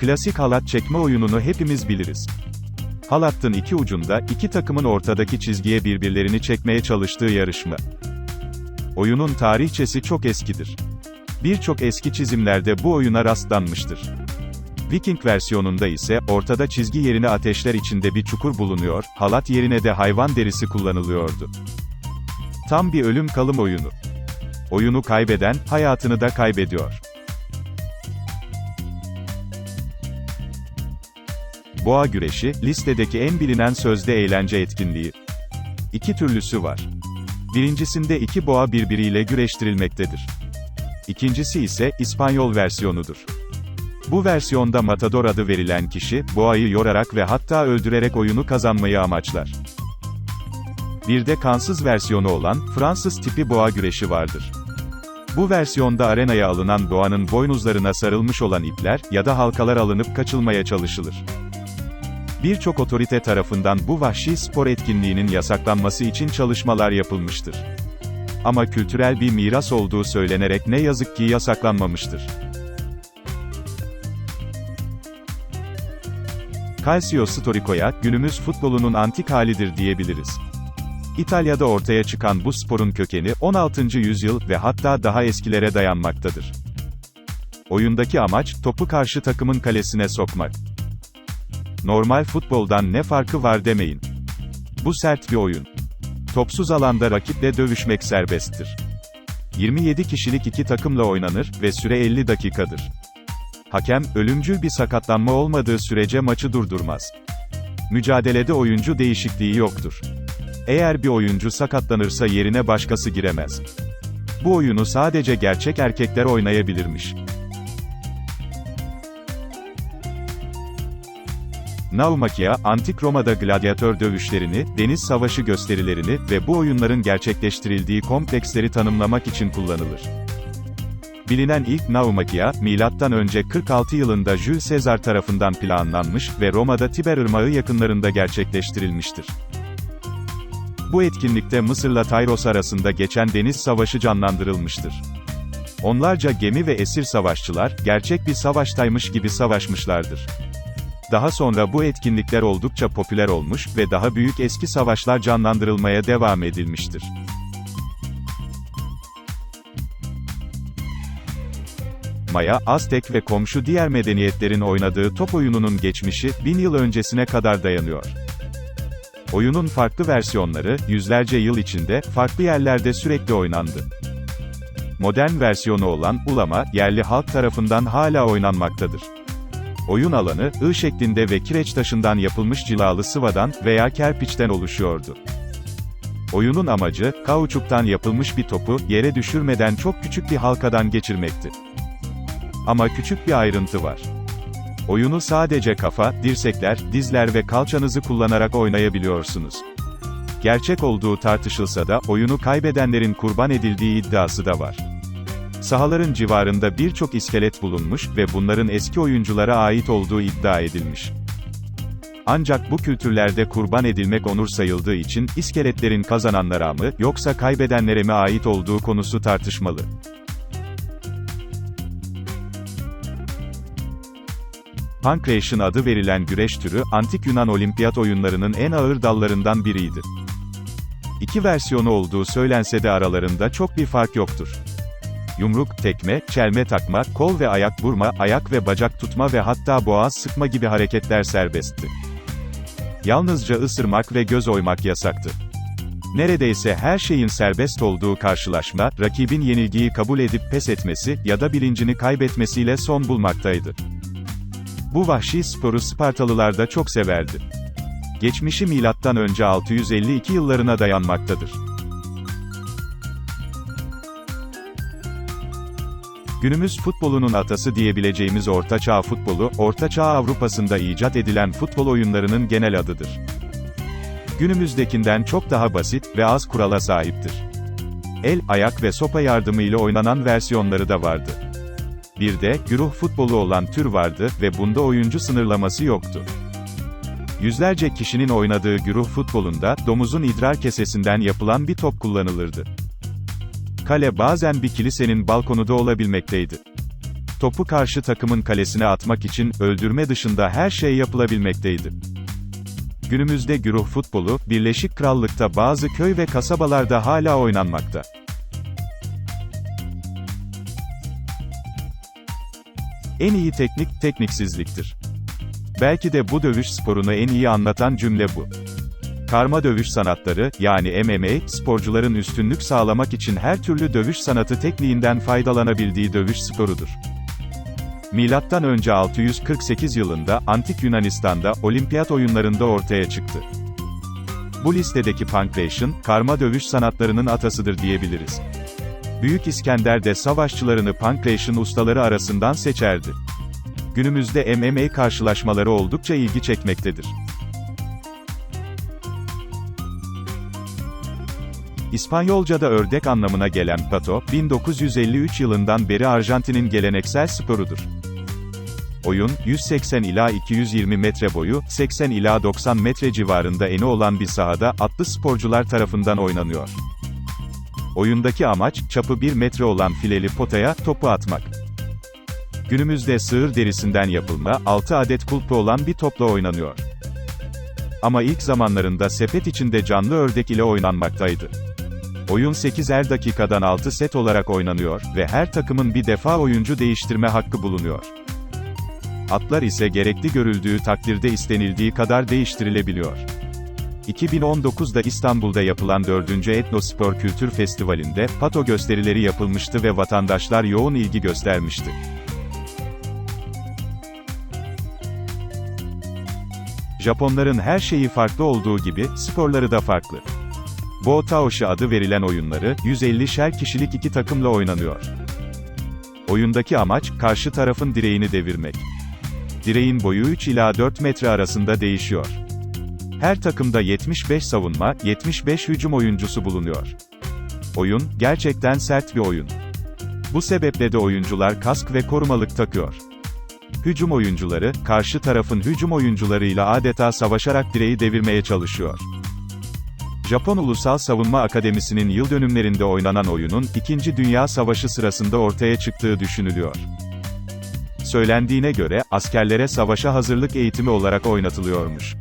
Klasik halat çekme oyununu hepimiz biliriz. Halatın iki ucunda, iki takımın ortadaki çizgiye birbirlerini çekmeye çalıştığı yarışma. Oyunun tarihçesi çok eskidir. Birçok eski çizimlerde bu oyuna rastlanmıştır. Viking versiyonunda ise, ortada çizgi yerine ateşler içinde bir çukur bulunuyor, halat yerine de hayvan derisi kullanılıyordu. Tam bir ölüm kalım oyunu. Oyunu kaybeden, hayatını da kaybediyor. Boğa güreşi, listedeki en bilinen sözde eğlence etkinliği. İki türlüsü var. Birincisinde iki boğa birbiriyle güreştirilmektedir. İkincisi ise, İspanyol versiyonudur. Bu versiyonda Matador adı verilen kişi, boğayı yorarak ve hatta öldürerek oyunu kazanmayı amaçlar. Bir de kansız versiyonu olan, Fransız tipi boğa güreşi vardır. Bu versiyonda arenaya alınan boğanın boynuzlarına sarılmış olan ipler, ya da halkalar alınıp kaçılmaya çalışılır. Birçok otorite tarafından bu vahşi spor etkinliğinin yasaklanması için çalışmalar yapılmıştır. Ama kültürel bir miras olduğu söylenerek ne yazık ki yasaklanmamıştır. Calcio Storico'ya, günümüz futbolunun antik halidir diyebiliriz. İtalya'da ortaya çıkan bu sporun kökeni, 16. yüzyıl ve hatta daha eskilere dayanmaktadır. Oyundaki amaç, topu karşı takımın kalesine sokmak. Normal futboldan ne farkı var demeyin. Bu sert bir oyun. Topsuz alanda rakiple dövüşmek serbesttir. 27 kişilik iki takımla oynanır ve süre 50 dakikadır. Hakem, ölümcül bir sakatlanma olmadığı sürece maçı durdurmaz. Mücadelede oyuncu değişikliği yoktur. Eğer bir oyuncu sakatlanırsa yerine başkası giremez. Bu oyunu sadece gerçek erkekler oynayabilirmiş. Naumakia, Antik Roma'da gladyatör dövüşlerini, deniz savaşı gösterilerini ve bu oyunların gerçekleştirildiği kompleksleri tanımlamak için kullanılır. Bilinen ilk Naumakia, M.Ö. 46 yılında Jules Caesar tarafından planlanmış ve Roma'da Tiber Irmağı yakınlarında gerçekleştirilmiştir. Bu etkinlikte Mısır'la Tayros arasında geçen deniz savaşı canlandırılmıştır. Onlarca gemi ve esir savaşçılar, gerçek bir savaştaymış gibi savaşmışlardır. Daha sonra bu etkinlikler oldukça popüler olmuş ve daha büyük eski savaşlar canlandırılmaya devam edilmiştir. Maya, Aztek ve komşu diğer medeniyetlerin oynadığı top oyununun geçmişi, bin yıl öncesine kadar dayanıyor. Oyunun farklı versiyonları, yüzlerce yıl içinde, farklı yerlerde sürekli oynandı. Modern versiyonu olan, Ulama, yerli halk tarafından hala oynanmaktadır. Oyun alanı, I şeklinde ve kireç taşından yapılmış cilalı sıvadan veya kerpiçten oluşuyordu. Oyunun amacı, kauçuktan yapılmış bir topu, yere düşürmeden çok küçük bir halkadan geçirmekti. Ama küçük bir ayrıntı var. Oyunu sadece kafa, dirsekler, dizler ve kalçanızı kullanarak oynayabiliyorsunuz. Gerçek olduğu tartışılsa da, oyunu kaybedenlerin kurban edildiği iddiası da var. Sahaların civarında birçok iskelet bulunmuş ve bunların eski oyunculara ait olduğu iddia edilmiş. Ancak bu kültürlerde kurban edilmek onur sayıldığı için, iskeletlerin kazananlara mı, yoksa kaybedenlere mi ait olduğu konusu tartışmalı. Pankration adı verilen güreş türü, antik Yunan olimpiyat oyunlarının en ağır dallarından biriydi. İki versiyonu olduğu söylense de aralarında çok bir fark yoktur. Yumruk, tekme, çelme takma, kol ve ayak vurma, ayak ve bacak tutma ve hatta boğaz sıkma gibi hareketler serbestti. Yalnızca ısırmak ve göz oymak yasaktı. Neredeyse her şeyin serbest olduğu karşılaşma, rakibin yenilgiyi kabul edip pes etmesi ya da bilincini kaybetmesiyle son bulmaktaydı. Bu vahşi sporu Spartalılar da çok severdi. Geçmişi milattan önce 652 yıllarına dayanmaktadır. Günümüz futbolunun atası diyebileceğimiz Orta Çağ futbolu, Orta Çağ Avrupa'sında icat edilen futbol oyunlarının genel adıdır. Günümüzdekinden çok daha basit ve az kurala sahiptir. El, ayak ve sopa yardımıyla oynanan versiyonları da vardı. Bir de, güruh futbolu olan tür vardı ve bunda oyuncu sınırlaması yoktu. Yüzlerce kişinin oynadığı güruh futbolunda, domuzun idrar kesesinden yapılan bir top kullanılırdı. Kale bazen bir kilisenin balkonu da olabilmekteydi. topu karşı takımın kalesine atmak için, öldürme dışında her şey yapılabilmekteydi. Günümüzde güruh futbolu, Birleşik Krallık'ta bazı köy ve kasabalarda hala oynanmakta. En iyi teknik, tekniksizliktir. Belki de bu dövüş sporunu en iyi anlatan cümle bu. Karma dövüş sanatları, yani MMA, sporcuların üstünlük sağlamak için her türlü dövüş sanatı tekniğinden faydalanabildiği dövüş sporudur. Milattan önce 648 yılında Antik Yunanistan'da olimpiyat oyunlarında ortaya çıktı. Bu listedeki Pankration, karma dövüş sanatlarının atasıdır diyebiliriz. Büyük İskender de savaşçılarını Pankration ustaları arasından seçerdi. Günümüzde MMA karşılaşmaları oldukça ilgi çekmektedir. İspanyolca'da ördek anlamına gelen pato, 1953 yılından beri Arjantin'in geleneksel sporudur. Oyun, 180 ila 220 metre boyu, 80 ila 90 metre civarında eni olan bir sahada, atlı sporcular tarafından oynanıyor. Oyundaki amaç, çapı 1 metre olan fileli potaya, topu atmak. Günümüzde sığır derisinden yapılma, 6 adet kulpu olan bir topla oynanıyor. Ama ilk zamanlarında sepet içinde canlı ördek ile oynanmaktaydı. Oyun 8'er dakikadan 6 set olarak oynanıyor ve her takımın bir defa oyuncu değiştirme hakkı bulunuyor. Atlar ise gerekli görüldüğü takdirde istenildiği kadar değiştirilebiliyor. 2019'da İstanbul'da yapılan 4. Etnospor Kültür Festivali'nde pato gösterileri yapılmıştı ve vatandaşlar yoğun ilgi göstermişti. Japonların her şeyi farklı olduğu gibi, sporları da farklı. Bo Taoshi adı verilen oyunları, 150'şer kişilik iki takımla oynanıyor. Oyundaki amaç, karşı tarafın direğini devirmek. Direğin boyu 3 ila 4 metre arasında değişiyor. Her takımda 75 savunma, 75 hücum oyuncusu bulunuyor. Oyun, gerçekten sert bir oyun. Bu sebeple de oyuncular kask ve korumalık takıyor. Hücum oyuncuları, karşı tarafın hücum oyuncularıyla adeta savaşarak direği devirmeye çalışıyor. Japon Ulusal Savunma Akademisi'nin yıl dönümlerinde oynanan oyunun, 2. Dünya Savaşı sırasında ortaya çıktığı düşünülüyor. Söylendiğine göre, askerlere savaşa hazırlık eğitimi olarak oynatılıyormuş.